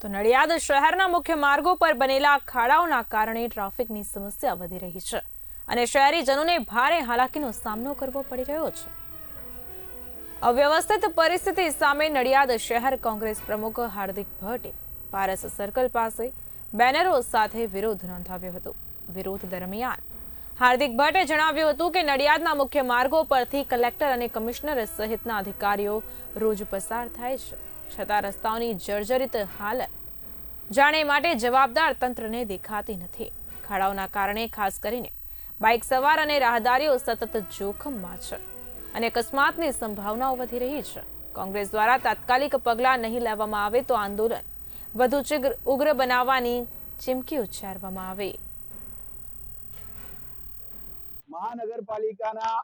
તો નડિયાદ શહેરના મુખ્ય માર્ગો પર બનેલા ખાડાઓના કારણે ટ્રાફિકની સમસ્યા વધી રહી છે અને શહેરીજનોને ભારે હાલાકીનો સામનો કરવો પડી રહ્યો છે. અવ્યવસ્થિત પરિસ્થિતિ સામે નડિયાદ શહેર કોંગ્રેસ પ્રમુખ હાર્દિક ભટ્ટે પારસ સર્કલ પાસે બેનરો સાથે વિરોધ નોંધાવ્યો હતો. વિરોધ દરમિયાન હાર્દિક ભટ્ટે જણાવ્યું હતું કે નડિયાદના મુખ્ય માર્ગો પરથી કલેક્ટર અને કમિશનર સહિતના અધિકારીઓ રોજ પસાર થાય છે, છતાં રસ્તાઓની જર્જરિત હાલત જાણે માટે જવાબદાર તંત્રને દેખાતી નથી. ખાડાઓના કારણે ખાસ કરીને બાઇક સવાર અને રાહદારીઓ સતત જોખમમાં છે અને અકસ્માતની સંભાવનાઓ વધી રહી છે. કોંગ્રેસ દ્વારા તાત્કાલિક પગલાં નહીં લેવામાં આવે તો આંદોલન વધુ ઉગ્ર બનાવવાની ચીમકી ઉચ્ચારવામાં આવે. મહાનગરપાલિકાના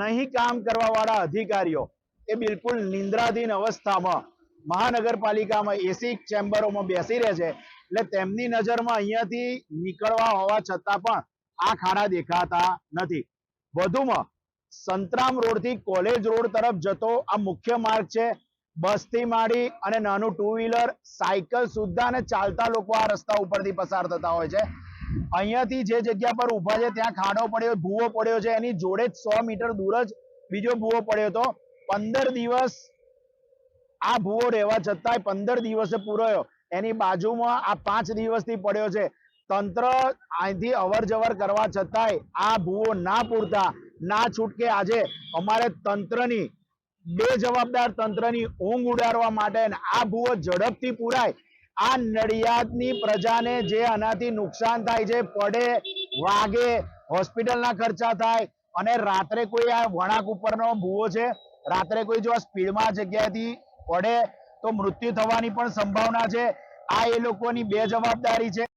નહીં કામ કરવા અધિકારીઓ, એ બિલકુલ નિંદ્રાધીન અવસ્થામાં મહાનગરપાલિકામાં એસી ચેમ્બરોમાં બેસી રહે છે. એટલે તેમની નજરમાં અહીંયાથી નીકળવા હોવા છતાં પણ આ ખાડા દેખાતા નથી. વધુમાં, સંતરામ રોડથી કોલેજ રોડ તરફ જતો આ મુખ્ય માર્ગ છે. બસથી માંડી અને નાનું ટુ વ્હીલર સાયકલ સુદ્ધા અને ચાલતા લોકો આ રસ્તા ઉપરથી પસાર થતા હોય છે. અહીંયાથી જે જગ્યા પર ઊભા છે, ત્યાં ખાડો પડ્યો, ભૂવો પડ્યો છે, એની જોડે જ સો મીટર દૂર જ બીજો ભૂવો પડ્યો હતો. પંદર દિવસ આ ભૂવો રહેવા છતાંય પંદર દિવસે પૂરાયો. એની બાજુમાં આ પાંચ દિવસથી પડ્યો છે. તંત્ર અહીંથી અવર જવર કરવા છતાંય આ ભૂવો ના પૂરતા, ના છૂટકે આજે અમારે તંત્રની બે જવાબદાર તંત્રની ઊંઘ ઉડાડવા માટે આ ભૂવો ઝડપથી પૂરાય આ નડિયાદની પ્રજાને જે આનાથી નુકસાન થાય છે, પડે, વાગે, હોસ્પિટલના ખર્ચા થાય અને રાત્રે કોઈ આ વણાક ઉપરનો ભૂવો છે, રાત્રે કોઈ જો આ સ્પીડમાં જગ્યાથી પડે તો મૃત્યુ થવાની પણ સંભાવના છે. આ એ લોકોની બે જવાબદારી છે.